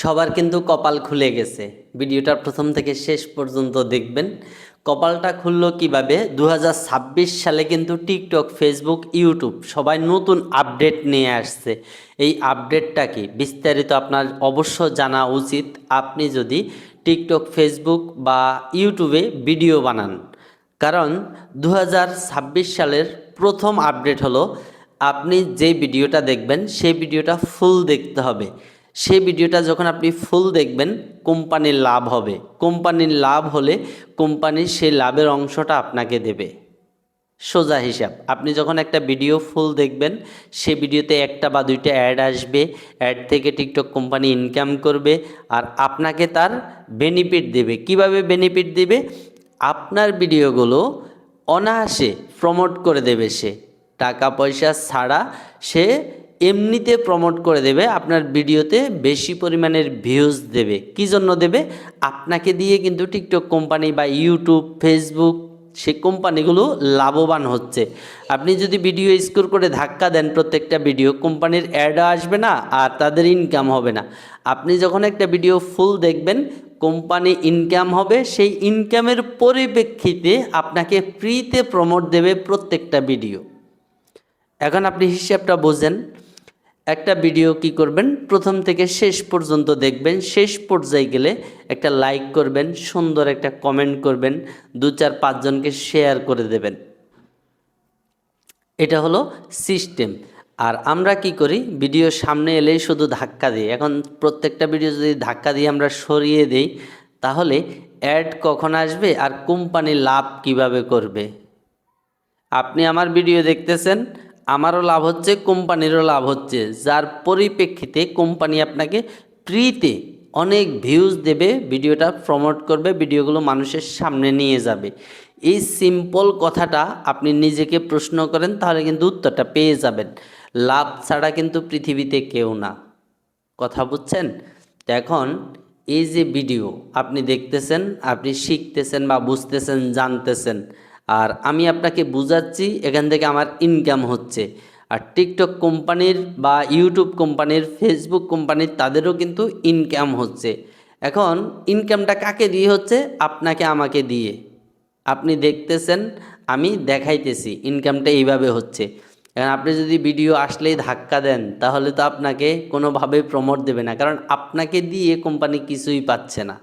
সবার কিন্তু কপাল খুলে গেছে। ভিডিওটা প্রথম থেকে শেষ পর্যন্ত দেখবেন। কপালটা খুললো কীভাবে? দু হাজার ছাব্বিশ সালে কিন্তু টিকটক, ফেসবুক, ইউটিউব সবাই নতুন আপডেট নিয়ে আসছে। এই আপডেটটা কি? বিস্তারিত আপনার অবশ্য জানা উচিত। আপনি যদি টিকটক, ফেসবুক বা ইউটিউবে ভিডিও বানান, কারণ দু হাজার ছাব্বিশ সালের প্রথম আপডেট হলো, আপনি যে ভিডিওটা দেখবেন, সেই ভিডিওটা ফুল দেখতে হবে। সেই ভিডিওটা যখন আপনি ফুল দেখবেন, কোম্পানির লাভ হবে। কোম্পানির লাভ হলে কোম্পানির সেই লাভের অংশটা আপনাকে দেবে। সোজা হিসাব, আপনি যখন একটা ভিডিও ফুল দেখবেন, সে ভিডিওতে একটা বা দুইটা অ্যাড আসবে, অ্যাড থেকে টিকটক কোম্পানি ইনকাম করবে আর আপনাকে তার বেনিফিট দেবে। কীভাবে বেনিফিট দেবে? আপনার ভিডিওগুলো অনায়াসে প্রমোট করে দেবে সে। টাকা পয়সা ছাড়া সে এমনিতে প্রমোট করে দেবে, আপনার ভিডিওতে বেশি পরিমাণের ভিউজ দেবে। কি জন্য দেবে? আপনাকে দিয়ে কিন্তু টিকটক কোম্পানি বা ইউটিউব ফেসবুক সে কোম্পানিগুলো লাভবান হচ্ছে। আপনি যদি ভিডিও স্কোর করে ধাক্কা দেন প্রত্যেকটা ভিডিও কোম্পানির অ্যাডও আসবে না আর তাদের ইনকাম হবে না। আপনি যখন একটা ভিডিও ফুল দেখবেন কোম্পানি ইনকাম হবে, সেই ইনকামের পরিপ্রেক্ষিতে আপনাকে ফ্রিতে প্রমোট দেবে প্রত্যেকটা ভিডিও এখন আপনি হিসাবটা বোঝেন। একটা ভিডিও কি করবেন? প্রথম থেকে শেষ পর্যন্ত দেখবেন। শেষ পর্যায়ে গেলে একটা লাইক করবেন, সুন্দর একটা কমেন্ট করবেন, দু চার পাঁচজনকে শেয়ার করে দেবেন। এটা হলো সিস্টেম আর আমরা কি করি? ভিডিও সামনে এলেই শুধু ধাক্কা দিই। এখন প্রত্যেকটা ভিডিও যদি ধাক্কা দিয়ে আমরা সরিয়ে দিই, তাহলে অ্যাড কখন আসবে আর কোম্পানি লাভ কীভাবে করবে? আপনি আমার ভিডিও দেখতেছেন আমারও লাভ হচ্ছে, কোম্পানিরও লাভ হচ্ছে। যার পরিপ্রেক্ষিতে কোম্পানি আপনাকে ফ্রিতে অনেক ভিউজ দেবে, ভিডিওটা প্রমোট করবে, ভিডিওগুলো মানুষের সামনে নিয়ে যাবে। এই সিম্পল কথাটা আপনি নিজেকে প্রশ্ন করেন, তাহলে কিন্তু উত্তরটা পেয়ে যাবেন। লাভ ছাড়া কিন্তু পৃথিবীতে কেউ না। কথা বুঝছেন? এখন এই যে ভিডিও আপনি দেখতেছেন, আপনি শিখতেছেন বা বুঝতেছেন, জানতেছেন আর আমি আপনাকে বুঝাচ্ছি, এখান থেকে আমার ইনকাম হচ্ছে। আর টিকটক কোম্পানির বা ইউটিউব কোম্পানির ফেসবুক কোম্পানির তাদেরও কিন্তু ইনকাম হচ্ছে। এখন ইনকামটা কাকে দিয়ে হচ্ছে? আপনাকে আমাকে দিয়ে। আপনি দেখতেছেন, আমি দেখাইতেছি ইনকামটা এইভাবে হচ্ছে। এখন আপনি যদি ভিডিও আসলেই ধাক্কা দেন, তাহলে তো আপনাকে কোনোভাবেই প্রমোট দেবে না। কারণ আপনাকে দিয়ে কোম্পানি কিছুই পাচ্ছে না।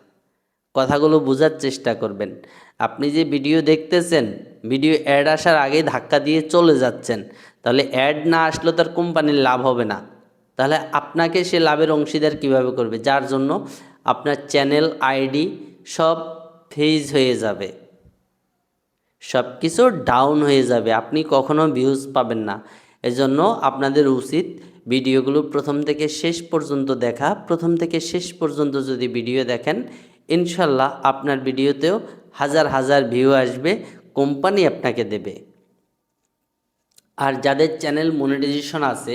কথাগুলো বোঝার চেষ্টা করবেন। আপনি যে ভিডিও দেখতেছেন ভিডিও অ্যাড আসার আগে ধাক্কা দিয়ে চলে যাচ্ছেন, তাহলে অ্যাড না আসলে তার কোম্পানির লাভ হবে না। তাহলে আপনাকে সে লাভের অংশীদার কীভাবে করবে? যার জন্য আপনার চ্যানেল আইডি সব ফেজ হয়ে যাবে। সব কিছু ডাউন হয়ে যাবে। আপনি কখনো ভিউজ পাবেন না। এজন্য আপনাদের উচিত ভিডিওগুলো প্রথম থেকে শেষ পর্যন্ত দেখা। প্রথম থেকে শেষ পর্যন্ত যদি ভিডিও দেখেন, ইনশাল্লাহ আপনার ভিডিওতেও হাজার হাজার ভিউ আসবে কোম্পানি আপনাকে দেবে। আর যাদের চ্যানেল মনিটাইজেশন আছে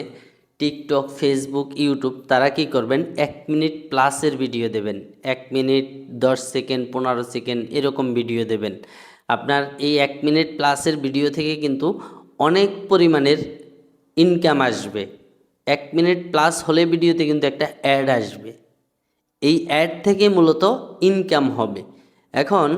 টিকটক ফেসবুক ইউটিউব তারা কি করবেন? এক মিনিট প্লাসের ভিডিও দেবেন। এক মিনিট দশ সেকেন্ড পনেরো সেকেন্ড এরকম ভিডিও দেবেন। আপনার এই এক মিনিট প্লাসের ভিডিও থেকে কিন্তু অনেক পরিমাণের ইনকাম আসবে। এক মিনিট প্লাস হলে ভিডিওতে কিন্তু একটা অ্যাড আসবে। এই অ্যাড থেকে মূলত ইনকাম হবে। এখন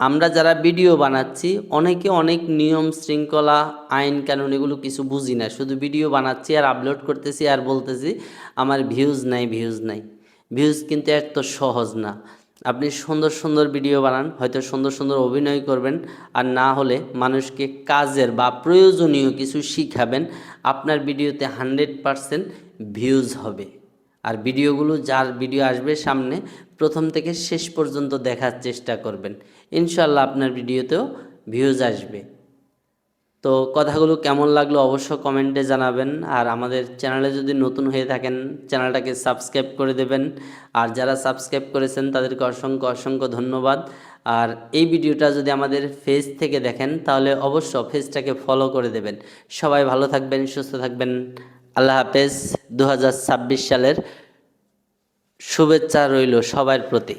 আমরা যারা ভিডিও বানাচ্ছি, অনেকে অনেক নিয়ম, শৃঙ্খলা, আইন, কানুন এগুলো কিছু বুঝি না। শুধু ভিডিও বানাচ্ছি, আর আপলোড করতেছি, আর বলতেছি, আমার ভিউজ নাই ভিউজ নাই। ভিউজ কিন্তু এত সহজ না। আপনি সুন্দর সুন্দর ভিডিও বানান, হয়তো সুন্দর সুন্দর অভিনয় করবেন, আর না হলে মানুষকে কাজের বা প্রয়োজনীয় কিছু শিখাবেন, আপনার ভিডিওতে হান্ড্রেড পারসেন্ট ভিউজ হবে। আর ভিডিওগুলো যার ভিডিও আসবে সামনে, প্রথম থেকে শেষ পর্যন্ত দেখার চেষ্টা করবেন। ইনশাল্লাহ আপনার ভিডিওতেও ভিউজ আসবে। তো কথাগুলো কেমন লাগল অবশ্য কমেন্টে জানাবেন। আর আমাদের চ্যানেলে যদি নতুন হয়ে থাকেন, চ্যানেলটাকে সাবস্ক্রাইব করে দেবেন। আর যারা সাবস্ক্রাইব করেছেন, তাদেরকে অসংখ্য অসংখ্য ধন্যবাদ। আর এই ভিডিওটা যদি আমাদের ফেজ থেকে দেখেন, তাহলে অবশ্য ফেজটাকে ফলো করে দেবেন। সবাই ভালো থাকবেন, সুস্থ থাকবেন। আল্লাহ হাফেজ দু হাজার ছাব্বিশ সালের শুভেচ্ছা রইল সবার প্রতি।